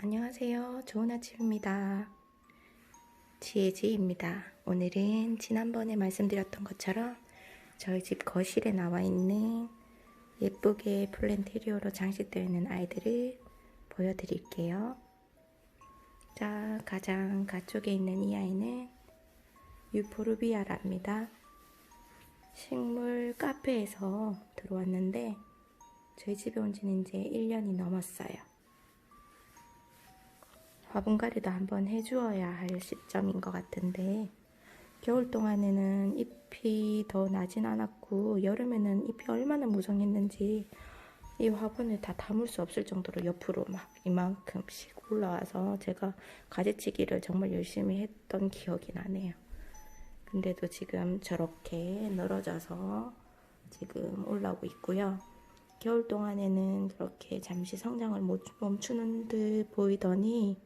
안녕하세요. 좋은 아침입니다. 지혜지입니다. 오늘은 지난번에 말씀드렸던 것처럼 저희 집 거실에 나와 있는 예쁘게 플랜테리오로 장식되어 있는 아이들을 보여드릴게요. 자, 가장 가쪽에 있는 이 아이는 유포르비아랍니다. 식물 카페에서 들어왔는데 저희 집에 온 지는 이제 1년이 넘었어요. 화분갈이도 한번 해주어야 할 시점인 것 같은데 겨울 동안에는 잎이 더 나진 않았고 여름에는 잎이 얼마나 무성했는지 이 화분을 다 담을 수 없을 정도로 옆으로 막 이만큼씩 올라와서 제가 가지치기를 정말 열심히 했던 기억이 나네요. 근데도 지금 저렇게 늘어져서 지금 올라오고 있고요. 겨울 동안에는 그렇게 잠시 성장을 못 멈추는 듯 보이더니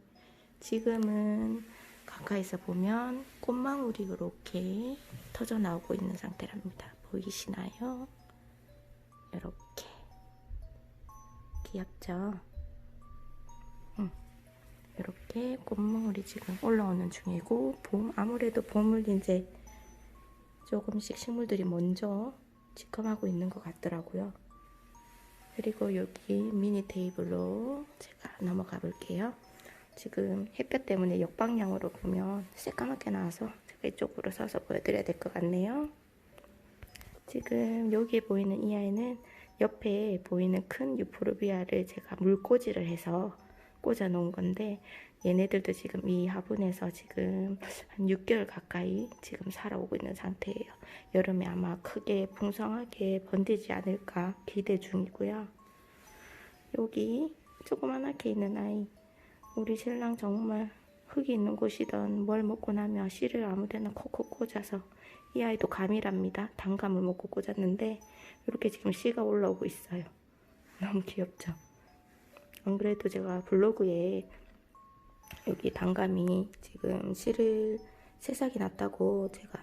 지금은 가까이서 보면 꽃망울이 이렇게 터져 나오고 있는 상태랍니다. 보이시나요? 이렇게 귀엽죠? 응. 이렇게 꽃망울이 지금 올라오는 중이고 봄 아무래도 봄을 이제 조금씩 식물들이 먼저 직감하고 있는 것 같더라고요. 그리고 여기 미니 테이블로 제가 넘어가 볼게요. 지금 햇볕 때문에 역방향으로 보면 새까맣게 나와서 제가 이쪽으로 서서 보여드려야 될 것 같네요. 지금 여기에 보이는 이 아이는 옆에 보이는 큰 유포르비아를 제가 물꽂이를 해서 꽂아 놓은 건데 얘네들도 지금 이 화분에서 지금 한 6개월 가까이 지금 살아오고 있는 상태예요. 여름에 아마 크게 풍성하게 번지지 않을까 기대 중이고요. 여기 조그만하게 있는 아이 우리 신랑 정말 흙이 있는 곳이던 뭘 먹고 나면 씨를 아무데나 콕콕 꽂아서 이 아이도 감이랍니다. 단감을 먹고 꽂았는데 이렇게 지금 씨가 올라오고 있어요. 너무 귀엽죠? 안 그래도 제가 블로그에 여기 단감이 지금 씨를 새싹이 났다고 제가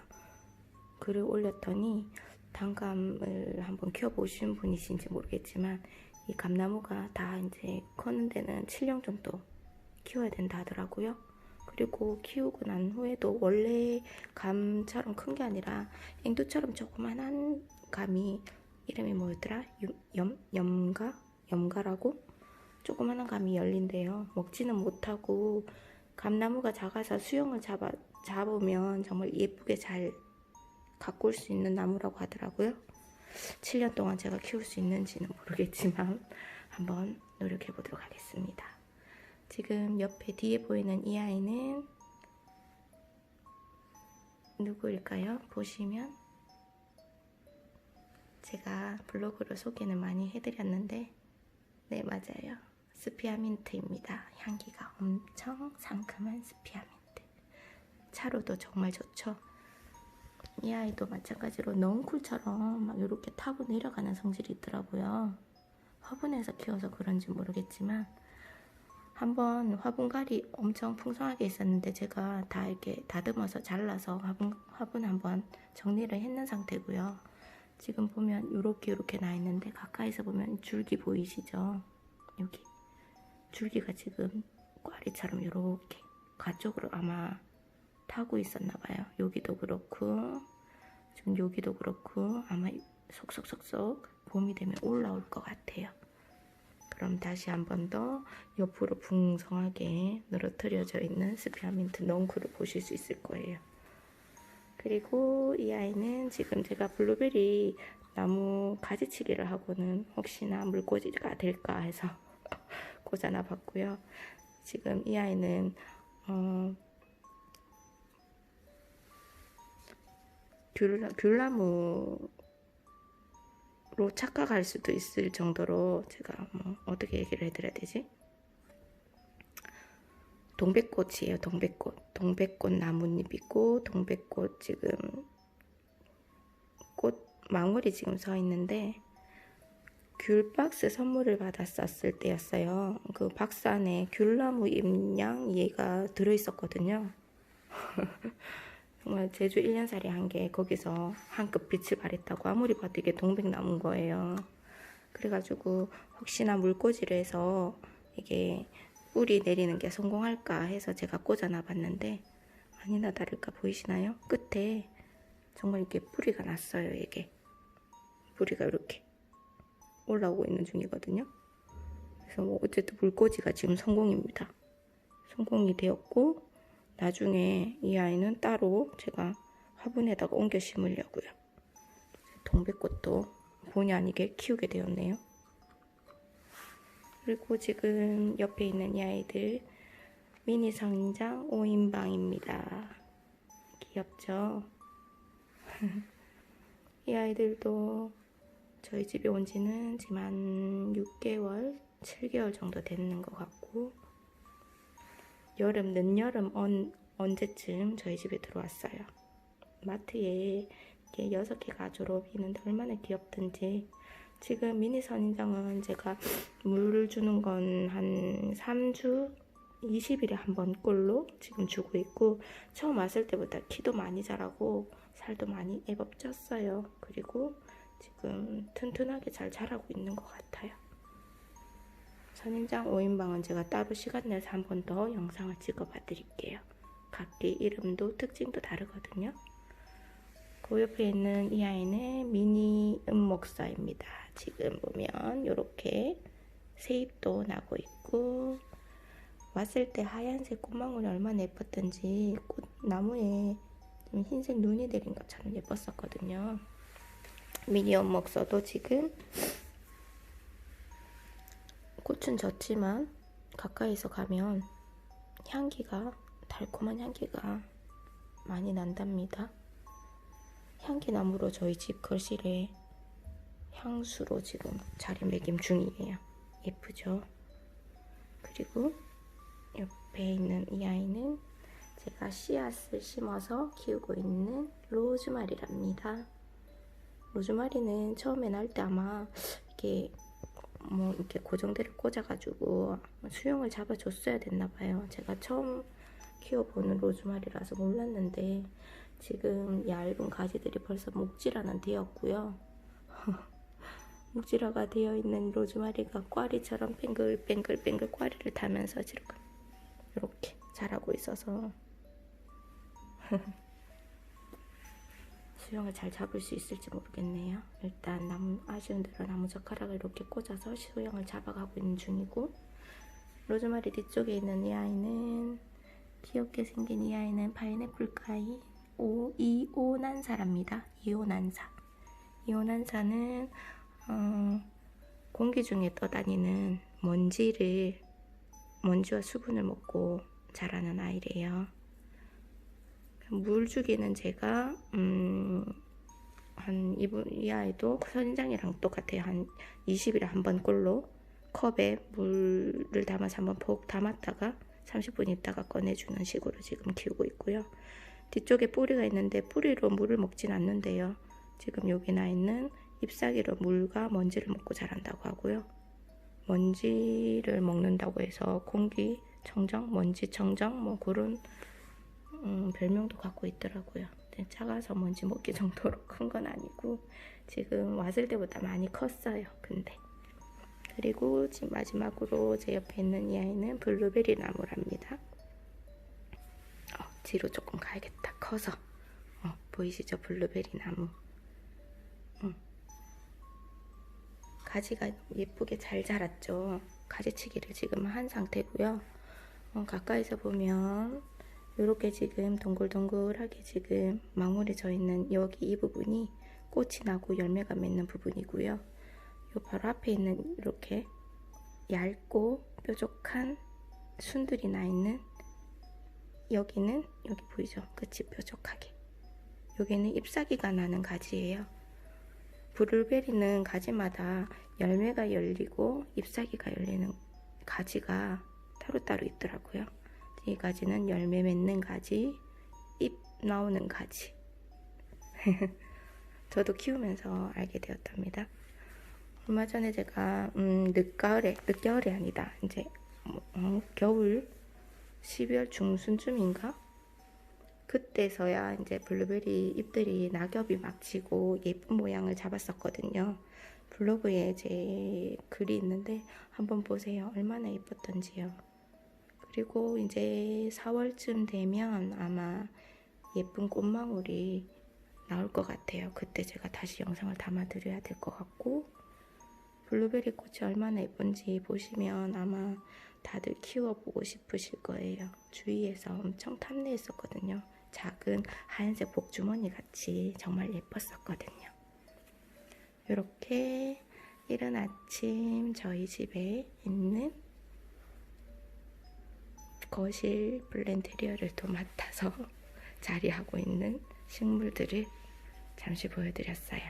글을 올렸더니 단감을 한번 키워보신 분이신지 모르겠지만 이 감나무가 다 이제 커는 데는 7년 정도 키워야 된다 하더라고요. 그리고 키우고 난 후에도 원래 감처럼 큰 게 아니라 앵두처럼 조그만한 감이 이름이 뭐였더라? 염, 염가? 염가라고? 조그만한 감이 열린대요. 먹지는 못하고 감나무가 작아서 수영을 잡아, 잡으면 정말 예쁘게 잘 가꿀 수 있는 나무라고 하더라고요. 7년 동안 제가 키울 수 있는지는 모르겠지만 한번 노력해 보도록 하겠습니다. 지금 옆에 뒤에 보이는 이 아이는 누구일까요? 보시면 제가 블로그로 소개는 많이 해드렸는데 네 맞아요. 스피아민트입니다. 향기가 엄청 상큼한 스피아민트. 차로도 정말 좋죠. 이 아이도 마찬가지로 넝쿨처럼 막 이렇게 타고 내려가는 성질이 있더라고요. 화분에서 키워서 그런지 모르겠지만 한번 화분갈이 엄청 풍성하게 있었는데 제가 다 이렇게 다듬어서 잘라서 화분, 화분 한번 정리를 했는 상태고요. 지금 보면 이렇게 이렇게 나 있는데 가까이서 보면 줄기 보이시죠? 여기 줄기가 지금 꽈리처럼 이렇게 가쪽으로 아마 타고 있었나 봐요. 여기도 그렇고 지금 여기도 그렇고 아마 속속속속 봄이 되면 올라올 것 같아요. 그럼 다시 한 번 더 옆으로 풍성하게 늘어뜨려져 있는 스피아민트 넝쿨을 보실 수 있을 거예요. 그리고 이 아이는 지금 제가 블루베리 나무 가지치기를 하고는 혹시나 물꽂이가 될까 해서 꽂아놔 봤고요. 지금 이 아이는 어, 귤, 귤나무 로 착각할 수도 있을 정도로 제가 뭐 어떻게 얘기를 해드려야 되지? 동백꽃이에요. 동백꽃. 동백꽃 나뭇잎이고 동백꽃 지금 꽃 망울이 지금 서 있는데 귤 박스 선물을 받았었을 때였어요. 그 박스 안에 귤나무 잎양 얘가 들어있었거든요. 정말 제주 1년살이 한 게 거기서 한급 빛을 발했다고 아무리 봐도 이게 동백나무인 거예요. 그래가지고 혹시나 물꽂이를 해서 이게 뿌리 내리는 게 성공할까 해서 제가 꽂아놔 봤는데 아니나 다를까 보이시나요? 끝에 정말 이렇게 뿌리가 났어요 이게 뿌리가 이렇게 올라오고 있는 중이거든요 그래서 뭐 어쨌든 물꽂이가 지금 성공입니다 성공이 되었고 나중에 이 아이는 따로 제가 화분에다가 옮겨 심으려고요 동백꽃도 본의 아니게 키우게 되었네요 그리고 지금 옆에 있는 이 아이들 미니 성장 5인방입니다. 귀엽죠? 이 아이들도 저희 집에 온 지는 지금 한 6개월, 7개월 정도 됐는 것 같고 여름, 늦여름 언, 언제쯤 저희 집에 들어왔어요. 마트에 이렇게 6개가 졸업이 있는데 얼마나 귀엽던지 지금 미니 선인장은 제가 물을 주는 건 한 3주 20일에 한 번 꼴로 지금 주고 있고 처음 왔을 때보다 키도 많이 자라고 살도 많이 애법 쪘어요. 그리고 지금 튼튼하게 잘 자라고 있는 것 같아요. 선인장 5인방은 제가 따로 시간 내서 한 번 더 영상을 찍어봐 드릴게요. 각기 이름도 특징도 다르거든요. 그 옆에 있는 이 아이는 미니 은목사입니다. 지금 보면 이렇게 새잎도 나고 있고 왔을 때 하얀색 꽃망울이 얼마나 예뻤던지 꽃 나무에 좀 흰색 눈이 내린 것처럼 예뻤었거든요. 미니 은목서도 지금 꽃은 졌지만 가까이서 가면 향기가 달콤한 향기가 많이 난답니다. 향기나무로 저희 집 거실에 향수로 지금 자리매김 중이에요. 예쁘죠? 그리고 옆에 있는 이 아이는 제가 씨앗을 심어서 키우고 있는 로즈마리랍니다. 로즈마리는 처음에 날때 아마 이렇게 뭐 이렇게 고정대를 꽂아가지고 수영을 잡아줬어야 됐나 봐요. 제가 처음 키워보는 로즈마리라서 몰랐는데 지금 얇은 가지들이 벌써 목질화는 되었고요. 목질화가 되어 있는 로즈마리가 꽈리처럼 뱅글뱅글뱅글 꽈리를 타면서 지금 이렇게 자라고 있어서 수영을 잘 잡을 수 있을지 모르겠네요. 일단 나무 아쉬운 대로 나무 젓가락을 이렇게 꽂아서 수영을 잡아가고 있는 중이고 로즈마리 뒤쪽에 있는 이 아이는 귀엽게 생긴 이 아이는 파인애플가이 오, 이오난사랍니다. 이오난사. 이오난사는 어, 공기 중에 떠다니는 먼지를 먼지와 수분을 먹고 자라는 아이래요. 물 주기는 제가 음, 한 이분 이 아이도 선인장이랑 똑같아요. 한 20일에 한 번 꼴로 컵에 물을 담아서 한번 푹 담았다가 30분 있다가 꺼내주는 식으로 지금 키우고 있고요. 뒤쪽에 뿌리가 있는데 뿌리로 물을 먹진 않는데요. 지금 여기 나 있는 잎사귀로 물과 먼지를 먹고 자란다고 하고요. 먼지를 먹는다고 해서 공기 청정, 먼지 청정 뭐 그런 음, 별명도 갖고 있더라고요. 작아서 먼지 먹기 정도로 큰 건 아니고 지금 왔을 때보다 많이 컸어요. 근데 그리고 지금 마지막으로 제 옆에 있는 이 아이는 블루베리 나무랍니다. 어, 뒤로 조금 가야겠다. 커서 어, 보이시죠? 블루베리 나무. 음. 가지가 예쁘게 잘 자랐죠. 가지치기를 지금 한 상태고요. 어, 가까이서 보면 이렇게 지금 동글동글하게 지금 망울해져 있는 여기 이 부분이 꽃이 나고 열매가 맺는 부분이고요. 요 바로 앞에 있는 이렇게 얇고 뾰족한 순들이 나 있는 여기는 여기 보이죠? 끝이 뾰족하게. 여기는 잎사귀가 나는 가지예요. 브루베리는 가지마다 열매가 열리고 잎사귀가 열리는 가지가 따로따로 있더라고요. 이 가지는 열매 맺는 가지, 잎 나오는 가지. 저도 키우면서 알게 되었답니다. 얼마 전에 제가 음, 늦가을에, 늦겨울이 아니다. 이제 어, 겨울 12월 중순쯤인가? 그때서야 이제 블루베리 잎들이 낙엽이 막 지고 예쁜 모양을 잡았었거든요. 블로그에 제 글이 있는데 한번 보세요. 얼마나 예뻤던지요. 그리고 이제 4월쯤 되면 아마 예쁜 꽃망울이 나올 것 같아요. 그때 제가 다시 영상을 담아드려야 될 것 같고 블루베리 꽃이 얼마나 예쁜지 보시면 아마 다들 키워보고 싶으실 거예요. 주위에서 엄청 탐내했었거든요. 작은 하얀색 복주머니 같이 정말 예뻤었거든요. 이렇게 이른 아침 저희 집에 있는 거실 블렌테리어를 또 맡아서 자리하고 있는 식물들을 잠시 보여드렸어요.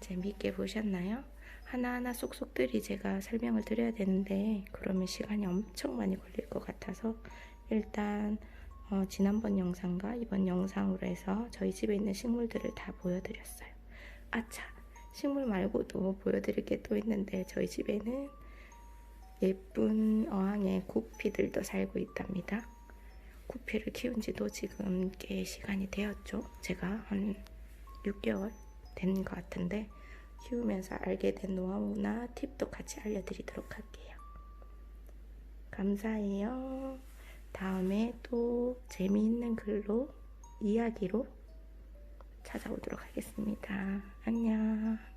재미있게 보셨나요? 하나하나 쏙쏙들이 제가 설명을 드려야 되는데 그러면 시간이 엄청 많이 걸릴 것 같아서 일단 어, 지난번 영상과 이번 영상으로 해서 저희 집에 있는 식물들을 다 보여드렸어요. 아차! 식물 말고도 보여드릴 게 또 있는데 저희 집에는 예쁜 어항의 구피들도 살고 있답니다. 구피를 키운 지도 지금 꽤 시간이 되었죠. 제가 한 6개월 된 것 같은데 키우면서 알게 된 노하우나 팁도 같이 알려드리도록 할게요. 감사해요. 다음에 또 재미있는 글로 이야기로 찾아오도록 하겠습니다. 안녕.